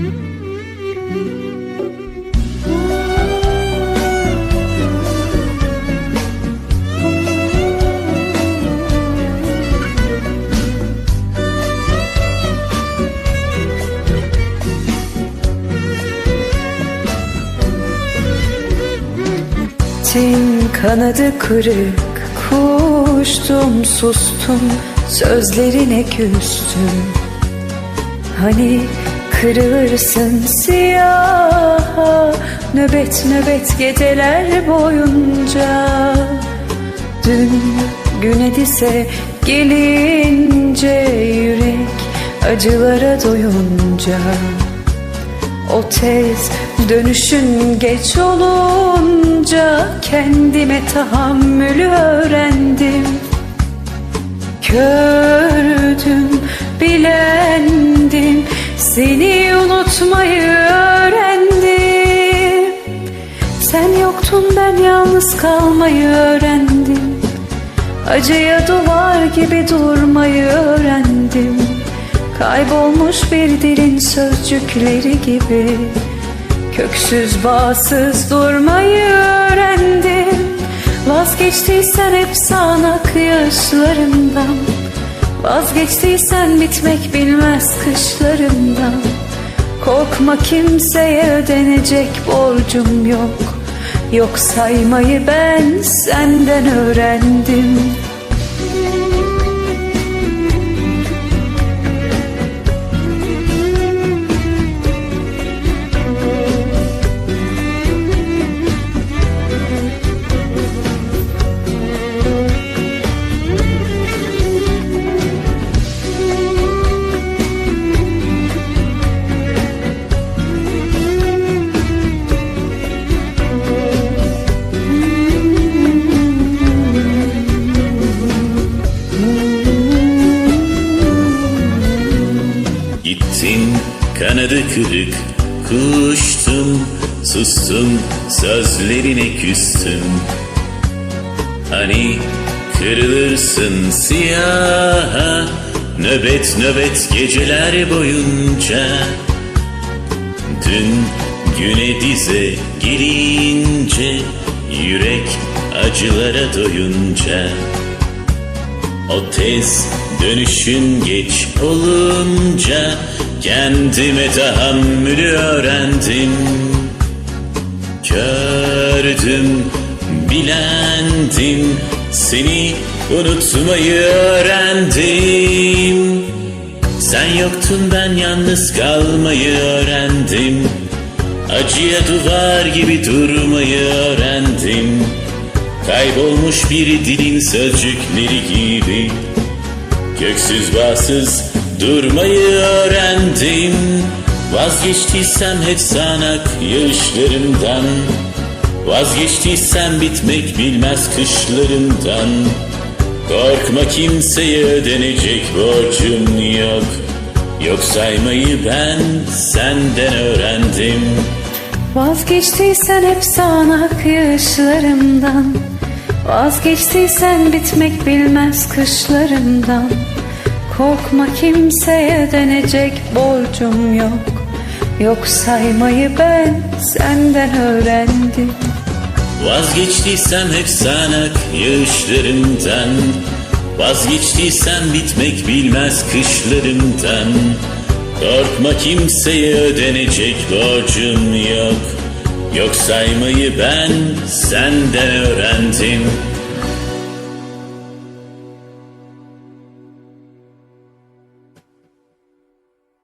Tin kanadı kırık Kuştum sustum Sözlerine küstüm. Hani kırılırsın siyaha. Nöbet nöbet geceler boyunca. Dün güne dise gelince Yürek acılara doyunca. O tez dönüşün geç olunca kendime tahammülü öğrendim. Kördüm, bilendim, seni unutmayı öğrendim. Sen yoktun ben yalnız kalmayı öğrendim. Acıya duvar gibi durmayı öğrendim. Kaybolmuş bir dilin sözcükleri gibi Köksüz bağsız durmayı öğrendim Vazgeçtiysen hep sağanak yaşlarından Vazgeçtiysen bitmek bilmez kışlarından. Korkma kimseye ödenecek borcum yok. Yok saymayı ben senden öğrendim kanadı kırık Kuştum sustum sözlerine küstüm. Hani kırılırsın siyaha Nöbet nöbet geceler boyunca. Dün güne dize gelince Yürek acılara doyunca o tez dönüşün geç olunca Kendime tahammülü öğrendim. Gördüm, bilendim Seni unutmayı öğrendim. Sen yoktun ben yalnız kalmayı öğrendim. Acıya duvar gibi durmayı öğrendim Kaybolmuş bir dilin sözcükleri gibi. Köksüz bağsız durmayı öğrendim. Vazgeçtiysem hep sanak yağışlarımdan Vazgeçtiysem bitmek bilmez kışlarımdan. Korkma kimseye ödenecek borcum yok. Yok saymayı ben senden öğrendim. Vazgeçtiysen hep sağanak yağışlarımdan Vazgeçtiysen bitmek bilmez kışlarımdan. Korkma kimseye ödenecek borcum yok. Yok saymayı ben senden öğrendim. Vazgeçtiysem hep sanak yağışlarımdan Vazgeçtiysem bitmek bilmez kışlarımdan. Korkma kimseye ödenecek borcum yok Yok saymayı ben senden öğrendim